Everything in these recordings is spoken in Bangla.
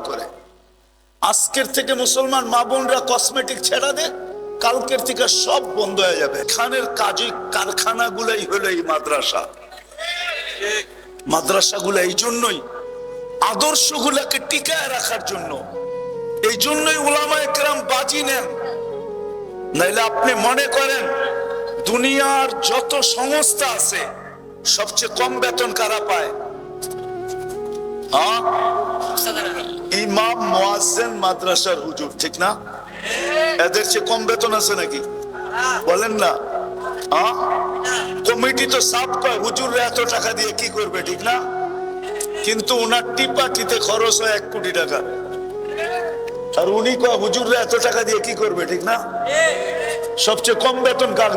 করে। আজকের থেকে মুসলমান মা বোনরা কসমেটিক ছেড়া দে, কালকের থেকে সব বন্ধ হয়ে যাবে। খানের কাজে কারখানাগুলাই হলো এই মাদ্রাসা। মাদ্রাসাগুলো এই জন্যই, আদর্শগুলোকে টিকায় রাখার জন্য। এই জন্যই ওলামা একরাম বাজি নেন। নাইলে আপনি মনে করেন, দুনিয়ার যত সংস্থা আছে, সবচেয়ে কম বেতন কারা পায়? হ্যাঁ? ইমাম, মোয়াজ্জেন, মাদ্রাসার হুজুর, ঠিক না? এদের চেয়ে কম বেতন আছে নাকি? বলেন না। কমিটি তো সাফ কয়, হুজুররা এত টাকা দিয়ে কি করবে, ঠিক না? কিন্তু ওনার টিপাটিতে খরচ হয় এক কোটি টাকা। আর উনি কয়, হুজুররা এত টাকা দিয়ে কি করবে, ঠিক না? সবচেয়ে কম বেতন কার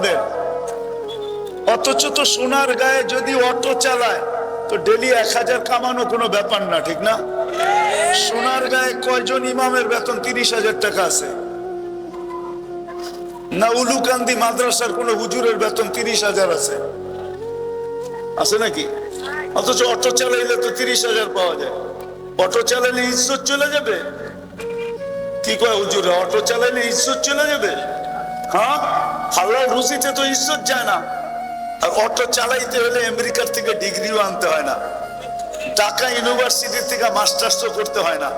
অথচ তো সোনার গায়ে যদি অটো চালায়, তো ডেলি এক হাজার কামানো কোনো ব্যাপার না, ঠিক না? সোনার গায়ে কয়জন ইমামের বেতন? তিরিশ হাজার টাকা আছে। না উলুকান্দি মাদ্রাসার কোন হুজুরের বেতন তিরিশ হাজার আছে? আছে নাকি? অথচ অটো চালাইলে তো তিরিশ হাজার পাওয়া যায়। অটো চালাইলে ইজ্জত চলে যাবে? কি কয় হুজুরে, অটো চালাইলে ইজ্জত চলে যাবে? হ্যাঁ? হাল্লার রুজিতে তো ইজ্জত যায় না। আর অটো চালাইতে হলে আমেরিকার থেকে ডিগ্রিও আনতে হয় না। ঢাকা ইউনিভার্সিটি থেকে মাস্টার্স করতে হয় না।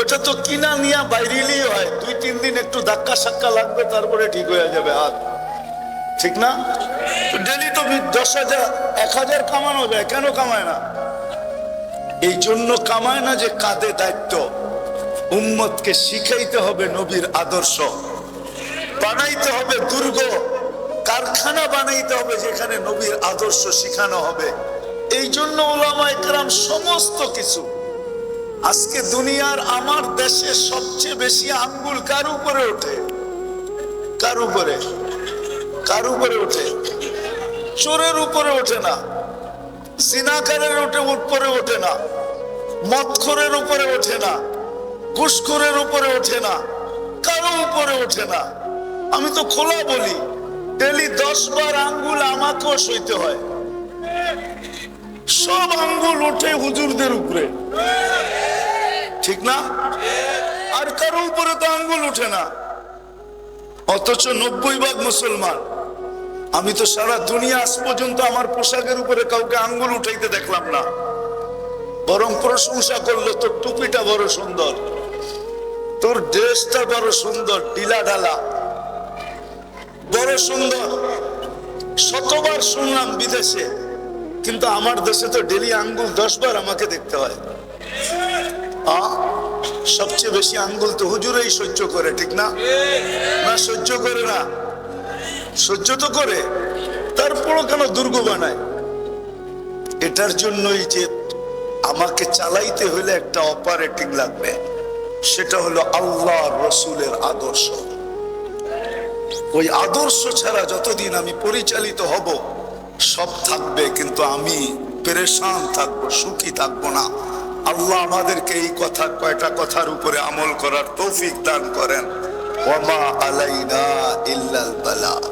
ওটা তো কিনা নিয়ে বাইরেলেই হয়। দুই, তিন দিন একটু ধাক্কা সাক্কা লাগবে, তারপরে ঠিক হয়ে যাবে হাত ঠিক না? ডেলি তো দশ হাজার, এক হাজার কামানো যায়। কেন কামায় না? এই জন্য কামায় না যে কাঁধে দায়িত্ব। উম্মতকে শিখাইতে হবে নবীর আদর্শ। বানাইতে হবে দুর্গ। কারখানা বানাইতে হবে যেখানে নবীর আদর্শ শিখানো হবে। এই জন্য ওলামা সমস্ত কিছু। আজকে দুনিয়ার আমার দেশে সবচেয়ে বেশি আঙ্গুল কার উপরে ওঠে? কার উপরে? কার উপরে ওঠে? চোরের উপরে ওঠে না। সিনাকারের ওঠে উপরে ওঠে না। মদখোরের উপরে ওঠে না। ঘুষখোরের উপরে ওঠে না। কারও উপরে ওঠে না। আমি তো খোলা বলি, ডেলি দশ বার আঙ্গুল আমাকেও সইতে হয়। সব আঙ্গুল ওঠে হুজুরদের উপরে। ঠিক না? আর কারও উপরে তো আঙ্গুল ওঠে না। অথচ নব্বই ভাগ মুসলমান। আমি তো সারা দুনিয়া আজ পর্যন্ত আমার পোশাকের উপরে কাউকে আঙ্গুল উঠাইতে দেখলাম না। বরং প্রশংসা করল, তোর টুপিটা বড় সুন্দর। তোর ড্রেসটা বড় সুন্দর ডিলা ডালা বড় সুন্দর। শতবার শুনলাম বিদেশে কিন্তু আমার দেশে তো ডেলি আঙ্গুল দশ বার আমাকে দেখতে হয়? সবচেয়ে বেশি আঙ্গুল তো হুজুরেই সহ্য করে, ঠিক না? না, সহ্য করে না। সহ্য তো করে, তারপরও কেন দুর্গ বানায়? এটার জন্যই যে আমাকে চালাইতে হলে একটা অপারেটিং লাগবে, সেটা হলো আল্লাহ রসুলের আদর্শ। ওই আদর্শ ছাড়া যতদিন আমি পরিচালিত হব সব থাকবে, কিন্তু আমি পেরেশান থাকব, সুখী থাকব না। আল্লাহ আমাদেরকে এই কথা, কয়টা কথার উপরে আমল করার তৌফিক দান করেন। ওমা আলাইনা ইল্লাল বালাগ